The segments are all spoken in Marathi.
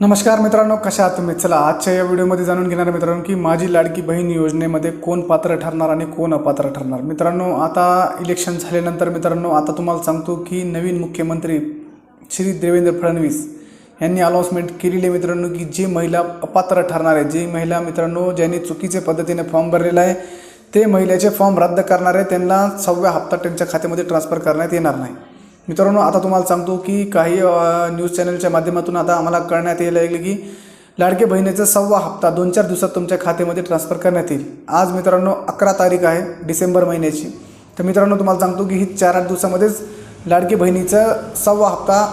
नमस्कार मित्रांनो कशा आहात तुम्ही? चला आजच्या या व्हिडिओमध्ये जाणून घेणार मित्रांनो की माझी लाडकी बहीण योजनेमध्ये कोण पात्र ठरणार आणि कोण अपात्र ठरणार? मित्रांनो आता इलेक्शन झाल्यानंतर मित्रांनो आता तुम्हाला सांगतो की नवीन मुख्यमंत्री श्री देवेंद्र फडणवीस यांनी अनाऊन्समेंट केलेली आहे मित्रांनो की जी महिला अपात्र ठरणार आहे जी महिला मित्रांनो ज्यांनी चुकीच्या पद्धतीने फॉर्म भरलेला आहे ते महिलेचे फॉर्म रद्द करणार आहे त्यांना सहाव्या हप्ता त्यांच्या खात्यामध्ये ट्रान्सफर करण्यात येणार नाही. मित्रांनो आता तुम्हाला सांगतो की काही न्यूज चॅनलच्या माध्यमातून आता आम्हाला कळण्यात यायला लागले की लाडके बहिणीचा सव्वा हप्ता दोन चार दिवसात तुमच्या खात्यामध्ये ट्रान्सफर करण्यात येईल. आज मित्रांनो अकरा तारीख आहे डिसेंबर महिन्याची. तर मित्रांनो तुम्हाला सांगतो की ही चार आठ दिवसामध्येच लाडकी बहिणीचा सव्वा हप्ता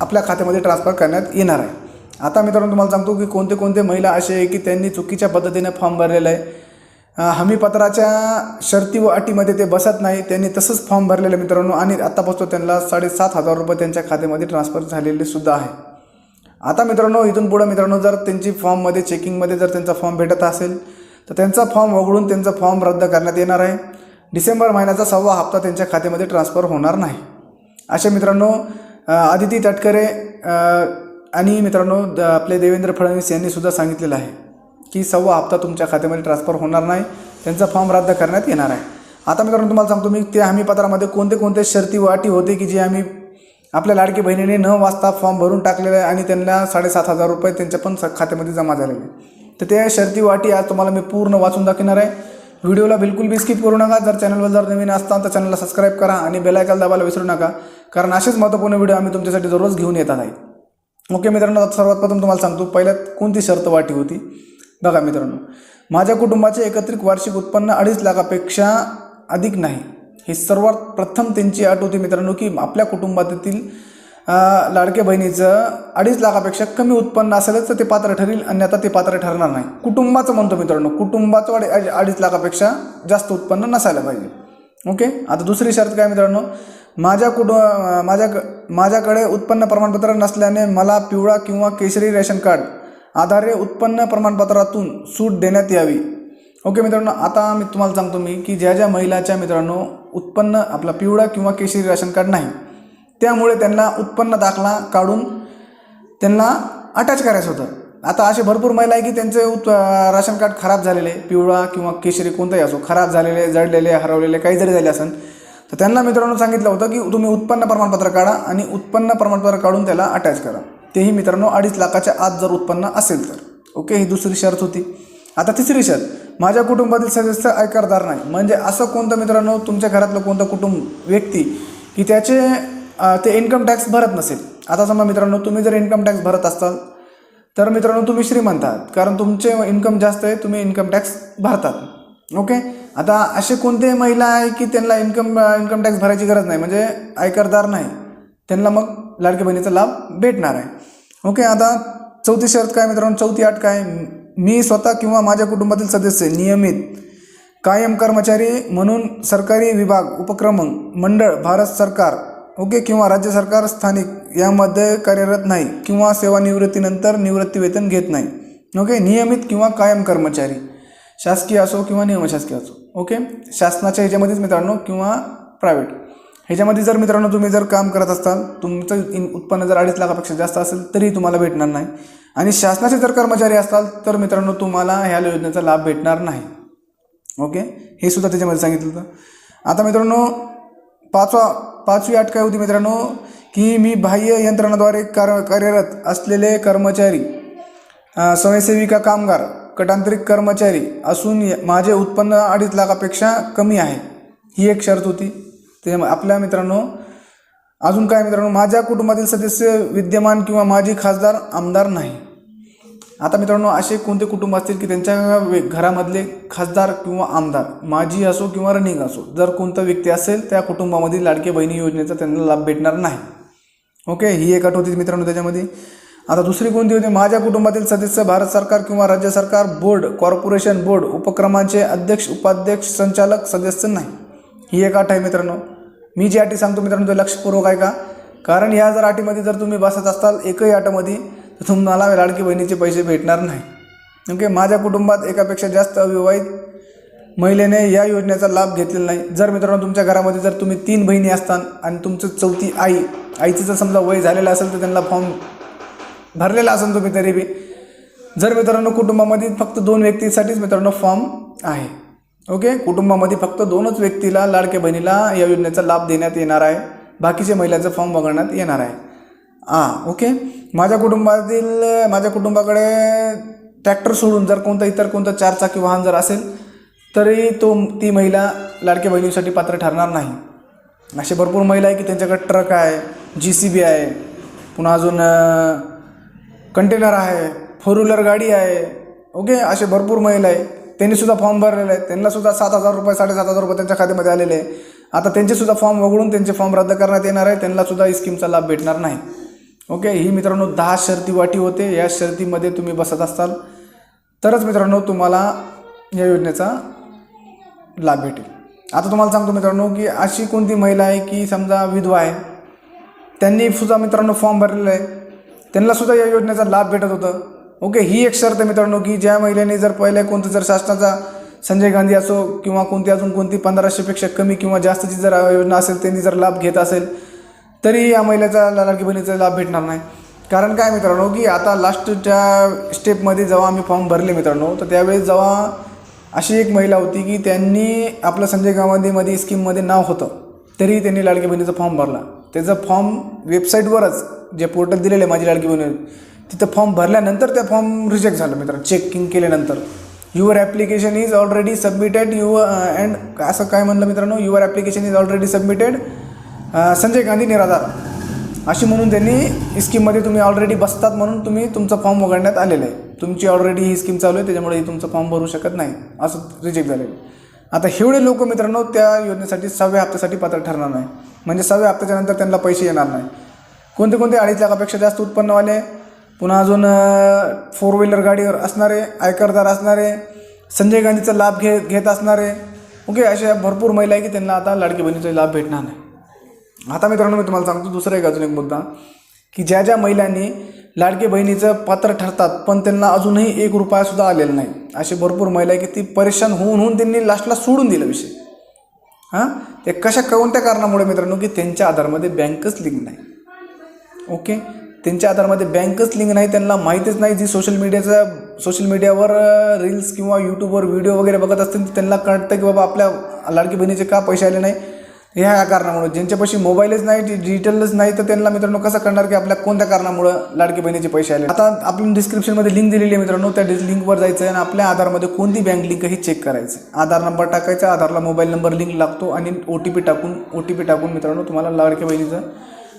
आपल्या खात्यामध्ये ट्रान्सफर करण्यात येणार आहे. आता मित्रांनो तुम्हाला सांगतो की कोणते कोणते महिला असे आहे की त्यांनी चुकीच्या पद्धतीने फॉर्म भरलेला आहे. हमीपत्राच्या शर्ती व अटीमध्ये ते बसत नाही. त्यांनी तसंच फॉर्म भरलेलं मित्रांनो आणि आत्तापासून त्यांना साडेसात हजार रुपये त्यांच्या खात्यामध्ये ट्रान्सफर झालेले सुद्धा आहे. आता मित्रांनो इथून पुढं मित्रांनो जर त्यांची फॉर्ममध्ये चेकिंगमध्ये जर त्यांचा फॉर्म भेटत असेल तर त्यांचा फॉर्म वगळून त्यांचा फॉर्म रद्द करण्यात येणार आहे. डिसेंबर महिन्याचा सव्वा हप्ता त्यांच्या खात्यामध्ये ट्रान्सफर होणार नाही. अशा मित्रांनो आदिती तटकरे आणि मित्रांनो द- आपले देवेंद्र फडणवीस यांनी सुद्धा सांगितलेलं आहे. की सव्वा हप्ता तुमच्या खात्यामध्ये ट्रान्सफर होणार नाही. त्यांचा फॉर्म रद्द करण्यात येणार आहे. आता मी कारण तुम्हाला सांगतो मी त्या हमीपत्रामध्ये कोणते कोणते शर्ती व अटी होते की जे आम्ही आपल्या लाडकी बहिणीने न वाचता फॉर्म भरून टाकलेले आहे आणि त्यांना साडेसात हजार रुपये त्यांच्या पण स- खात्यामध्ये जमा झालेले तर त्या शर्ती वाटी आज तुम्हाला मी पूर्ण वाचून दाखवणार आहे. व्हिडिओला बिलकुल बी स्किप करू नका. जर चॅनलवर जर नवीन असताल तर चॅनलला सबस्क्राईब करा आणि बेलायकल दाबायला विसरू नका. कारण असेच महत्त्वपूर्ण व्हिडिओ आम्ही तुमच्यासाठी दररोज घेऊन येतात आहे. ओके मित्रांनो सर्वात प्रथम तुम्हाला सांगतो पहिल्यात कोणती शर्त वाटी होती? बघा मित्रांनो माझ्या कुटुंबाचे एकत्रित वार्षिक उत्पन्न अडीच लाखापेक्षा अधिक नाही. हे सर्वात प्रथम त्यांची अट होती मित्रांनो की आपल्या कुटुंबातील लाडक्या बहिणीचं अडीच लाखापेक्षा कमी उत्पन्न असेलच तर ते पात्र ठरेल आणि आता ते पात्र ठरणार नाही. कुटुंबाचं म्हणतो मित्रांनो कुटुंबाचं अडी अडीच लाखापेक्षा जास्त उत्पन्न नसायला पाहिजे. ओके? आता दुसरी शर्त काय मित्रांनो? माझ्या कुटु माझ्या माझ्याकडे उत्पन्न प्रमाणपत्र नसल्याने मला पिवळा किंवा केशरी रेशन कार्ड आधारे उत्पन्न प्रमाणपत्रातून सूट देण्यात यावी. ओके मित्रांनो आता मी तुम्हाला सांगतो मी की ज्या ज्या महिलाच्या मित्रांनो उत्पन्न आपला पिवळा किंवा केशरी राशन कार्ड नाही त्यामुळे त्यांना उत्पन्न दाखला काढून त्यांना अटॅच करायचं होतं. आता असे भरपूर महिला आहे की त्यांचे उत् राशन कार्ड खराब झालेले पिवळा किंवा केशरी कोणताही असो खराब झालेले जळलेले हरवलेले काही जरी झाले असेल तर त्यांना मित्रांनो सांगितलं होतं की तुम्ही उत्पन्न प्रमाणपत्र काढा आणि उत्पन्न प्रमाणपत्र काढून त्याला अटॅच करा. तेही मित्रांनो अडीच लाखाच्या आत जर उत्पन्न असेल तर. ओके ही दुसरी शर्त होती. आता तिसरी शर्त माझ्या कुटुंबातील सदस्य आयकरदार नाही. म्हणजे असं कोणतं मित्रांनो तुमच्या घरातलं कोणतं कुटुंब व्यक्ती की त्याचे ते इन्कम टॅक्स भरत नसेल. आता समजा मित्रांनो तुम्ही जर इन्कम टॅक्स भरत असाल तर मित्रांनो तुम्ही श्रीमंत आहात. कारण तुमचे इन्कम जास्त आहे तुम्ही इन्कम टॅक्स भरतात. ओके? आता असे कोणते महिला आहे की त्यांना इन्कम इन्कम टॅक्स भरायची गरज नाही? म्हणजे आयकरदार नाही. त्यांना मग लाडकी बहिणीचा लाभ भेटणार आहे. ओके आता चौथी शर्त काय मित्रांनो? चौथी आठ काय? मी स्वतः किंवा माझ्या कुटुंबातील सदस्य नियमित कायम कर्मचारी म्हणून सरकारी विभाग उपक्रम मंडळ भारत सरकार ओके किंवा राज्य सरकार स्थानिक यामध्ये कार्यरत नाही किंवा सेवानिवृत्तीनंतर निवृत्ती वेतन घेत नाही. ओके नियमित किंवा कायम कर्मचारी शासकीय असो किंवा नियमशासकीय असो. ओके शासनाच्या ह्याच्यामध्येच मित्रांनो किंवा प्रायव्हेट ह्याच्यामध्ये जर मित्रांनो तुम्ही जर काम करत असाल तुमचं इन उत्पन्न जर अडीच लाखापेक्षा जास्त असेल तरी तुम्हाला भेटणार नाही. आणि शासनाचे जर कर्मचारी असाल तर मित्रांनो तुम्हाला ह्या योजनेचा लाभ भेटणार नाही. ओके? हे सुद्धा त्याच्यामध्ये सांगितलं होतं. आता मित्रांनो पाचवा पाचवी अट काय होती मित्रांनो की मी बाह्य यंत्रणाद्वारे कार कार्यरत असलेले कर्मचारी स्वयंसेविका कामगार कटांतरिक कर्मचारी असून माझे उत्पन्न अडीच लाखापेक्षा कमी आहे. ही एक शर्त होती. ते आपल्या मित्रांनो अजून काय मित्रांनो माझ्या कुटुंबातील सदस्य विद्यमान किंवा माजी खासदार आमदार नाही. आता मित्रांनो असे कोणते कुटुंब असतील की त्यांच्या वे- घरामधले खासदार किंवा आमदार माजी असो किंवा रनिंग असो जर कोणता व्यक्ती असेल त्या कुटुंबामधील लाडके बहिणी योजनेचा त्यांना लाभ भेटणार नाही. ओके? ही एक अट होती मित्रांनो त्याच्यामध्ये. आता दुसरी कोणती होती? माझ्या कुटुंबातील सदस्य भारत सरकार किंवा राज्य सरकार बोर्ड कॉर्पोरेशन बोर्ड उपक्रमांचे अध्यक्ष उपाध्यक्ष संचालक सदस्य नाही. ही एक अट आहे मित्रांनो. मी जी अटी सांगतो मित्रांनो ते लक्षपूर्वक आहे का कारण ह्या जर अटीमध्ये जर तुम्ही बसत असाल एकही अटमध्ये तर तुम्हाला लाडकी बहिणीचे पैसे भेटणार नाही. ओके? माझ्या कुटुंबात एकापेक्षा जास्त अविवाहित महिलेने या योजनेचा लाभ घेतलेला नाही. जर मित्रांनो तुमच्या घरामध्ये जर तुम्ही तीन बहिणी असताल आणि तुमचं चौथी आई आईचं जर समजा वय झालेलं असेल तर त्यांना फॉर्म भरलेला असेल तुम्ही तरी बी. जर मित्रांनो कुटुंबामध्ये फक्त दोन व्यक्तीसाठीच मित्रांनो फॉर्म आहे. ओके? कुटुंबामध्ये फक्त दोनच व्यक्तीला लाडक्या बहिणीला या योजनेचा लाभ देण्यात येणार आहे. बाकीच्या महिलांचा फॉर्म वगळण्यात येणार आहे. हां ओके? माझ्या कुटुंबातील माझ्या कुटुंबाकडे ट्रॅक्टर सोडून जर कोणतं इतर कोणतं चारचाकी वाहन जर असेल तरी तो ती महिला लाडक्या बहिणीसाठी पात्र ठरणार नाही. असे भरपूर महिला आहे की त्यांच्याकडे ट्रक आहे जी सी बी आहे पुन्हा अजून कंटेनर आहे फोर व्हीलर गाडी आहे. ओके? असे भरपूर महिला आहे. त्यांनीसुद्धा फॉर्म भरलेले आहेत. त्यांनासुद्धा सात हजार रुपये साडेसात हजार रुपये त्यांच्या खात्यामध्ये आलेले आहे. आता त्यांचेसुद्धा फॉर्म वगळून त्यांचे फॉर्म रद्द करण्यात येणार आहे. त्यांनासुद्धा ही स्कीमचा लाभ भेटणार नाही. ओके ही मित्रांनो दहा शर्ती वाटी होते. या शर्तीमध्ये तुम्ही बसत असाल. तरच मित्रांनो तुम्हाला या योजनेचा लाभ भेटेल. आता तुम्हाला सांगतो मित्रांनो की अशी कोणती महिला आहे की समजा विधवा आहे. त्यांनी सुद्धा मित्रांनो फॉर्म भरलेला आहे त्यांनासुद्धा या योजनेचा लाभ भेटत होतं. ओके ही एक शर्त मित्रांनो की ज्या महिलेने जर पहिल्या कोणतं जर शासनाचा संजय गांधी असो किंवा कोणती अजून कोणती पंधराशेपेक्षा कमी किंवा जास्तची जर योजना असेल त्यांनी जर लाभ घेत असेल तरी या महिलेचा लाडकी बहिणीचा लाभ भेटणार नाही. कारण काय मित्रांनो की आता लास्टच्या स्टेपमध्ये जेव्हा आम्ही फॉर्म भरले मित्रांनो तर त्यावेळेस जेव्हा अशी एक महिला होती की त्यांनी आपलं संजय गांधीमध्ये स्कीममध्ये नाव होतं तरी त्यांनी लाडकी बहिणीचा फॉर्म भरला. त्याचं फॉर्म वेबसाईटवरच जे पोर्टल दिलेलं आहे माझी लाडकी बहिणी तिथं फॉर्म भरल्यानंतर त्या फॉर्म रिजेक्ट झालं मित्रांनो. चेकिंग केल्यानंतर. Your application is already submitted you and असं काय म्हणलं मित्रांनो? Your application is already submitted Sanjay Gandhi Niradhar. अशी म्हणून त्यांनी स्कीममध्ये तुम्ही ऑलरेडी बसतात म्हणून तुम्ही तुमचा फॉर्म वगळण्यात आलेलं आहे. तुमची ऑलरेडी ही स्कीम चालू आहे त्याच्यामुळे ही तुमचा फॉर्म भरू शकत नाही. असं रिजेक्ट झालेलं आहे. आता एवढे लोक मित्रांनो त्या योजनेसाठी सहाव्या हप्त्यासाठी पात्र ठरणार नाही. म्हणजे सहाव्या हप्त्याच्या नंतर त्यांना पैसे येणार नाही. कोणते कोणते अडीच लाखापेक्षा जास्त उत्पन्नवाले पुन्हा अजून फोर व्हीलर गाडीवर असणारे आयकरदार असणारे संजय गांधीचा लाभ घे घेत असणारे ओके अशा भरपूर महिला आहे की त्यांना आता लाडकी बहिणीचा लाभ भेटणार नाही. आता मित्रांनो मी तुम्हाला सांगतो दुसरा एक अजून एक मुद्दा की ज्या ज्या महिलांनी लाडकी बहिणीचं पात्र ठरतात पण त्यांना अजूनही एक रुपयासुद्धा आलेला नाही. अशी भरपूर महिला आहे की ती परेशान होऊन होऊन त्यांनी लास्टला सोडून दिला विषय. हां? ते कशा कोणत्या कारणामुळे मित्रांनो की त्यांच्या आधारमध्ये बँकच लिंक नाही. ओके? त्यांच्या आधारमध्ये बँकच लिंक नाही त्यांना माहीतच नाही. जी सोशल मीडियाचा सोशल मीडियावर रील्स किंवा यूट्यूबवर व्हिडिओ वगैरे बघत असतील तर त्यांना कळतं की बाबा आपल्या लाडकी बहिणीचे का पैसे आले नाही? ह्या कारणामुळं. ज्यांच्यापाशी मोबाईलच नाही डिजिटलच नाही तर त्यांना मित्रांनो कसं करणार की आपल्या कोणत्या कारणामुळं लाडकी बहिणीचे पैसे आले? आता आपण डिस्क्रिप्शनमध्ये लिंक दिलेली आहे मित्रांनो. त्या लिंकवर जायचं आहे आणि आपल्या आधारमध्ये कोणती बँक लिंक हे चेक करायचं. आधार नंबर टाकायचा आधारला मोबाईल नंबर लिंक लागतो आणि ओ टी पी टाकून ओ टी पी टाकून मित्रांनो तुम्हाला लाडकी बहिणीचं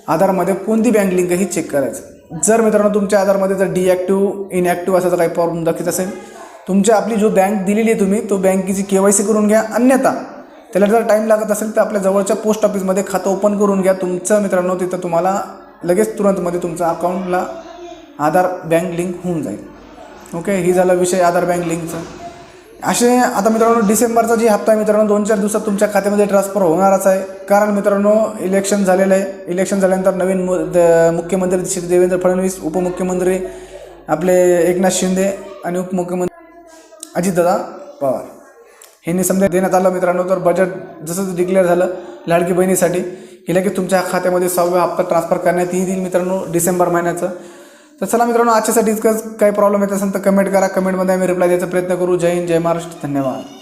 आधारमध्ये कोणती बँक लिंक ही चेक करायचं. जर मित्रांनो तुमच्या आधारमध्ये जर डिॲक्टिव्ह इनॲक्टिव्ह असा जर काही प्रॉब्लेम दाखवत असेल तुमच्या आपली जो बँक दिलेली आहे तुम्ही तो बँकेची के वाय सी करून घ्या. अन्यथा त्याला जर टाईम लागत असेल तर आपल्या जवळच्या पोस्ट ऑफिसमध्ये खातं ओपन करून घ्या. तुमचं मित्रांनो तिथं तुम्हाला लगेच तुरंतमध्ये तुमच्या अकाउंटला आधार बँक लिंक होऊन जाईल. ओके ही झाला विषय आधार बँक लिंकचा असे आता मित्रांनो डिसेंबरचा जी हप्ता आहे मित्रांनो दोन चार दिवसात तुमच्या खात्यामध्ये ट्रान्सफर होणारच आहे. कारण मित्रांनो इलेक्शन झालेलं आहे. इलेक्शन झाल्यानंतर नवीन मु द- मुख्यमंत्री श्री देवेंद्र फडणवीस उपमुख्यमंत्री आपले एकनाथ शिंदे आणि उपमुख्यमंत्री अजितदादा पवार. ह्यांनी समजा देण्यात आलं मित्रांनो तर बजेट जसं डिक्लेअर झालं लाडकी बहिणीसाठी की लगेच तुमच्या खात्यामध्ये सहाव्या हप्ता ट्रान्सफर करण्यात येईल मित्रांनो डिसेंबर महिन्याचं. तर चला मित्रांनो आजच्यासाठी काही प्रॉब्लेम येत असेल तर कमेंट करा. कमेंटमध्ये आम्ही रिप्लाय द्यायचा प्रयत्न करू. जय हिंद जय महाराष्ट्र. धन्यवाद.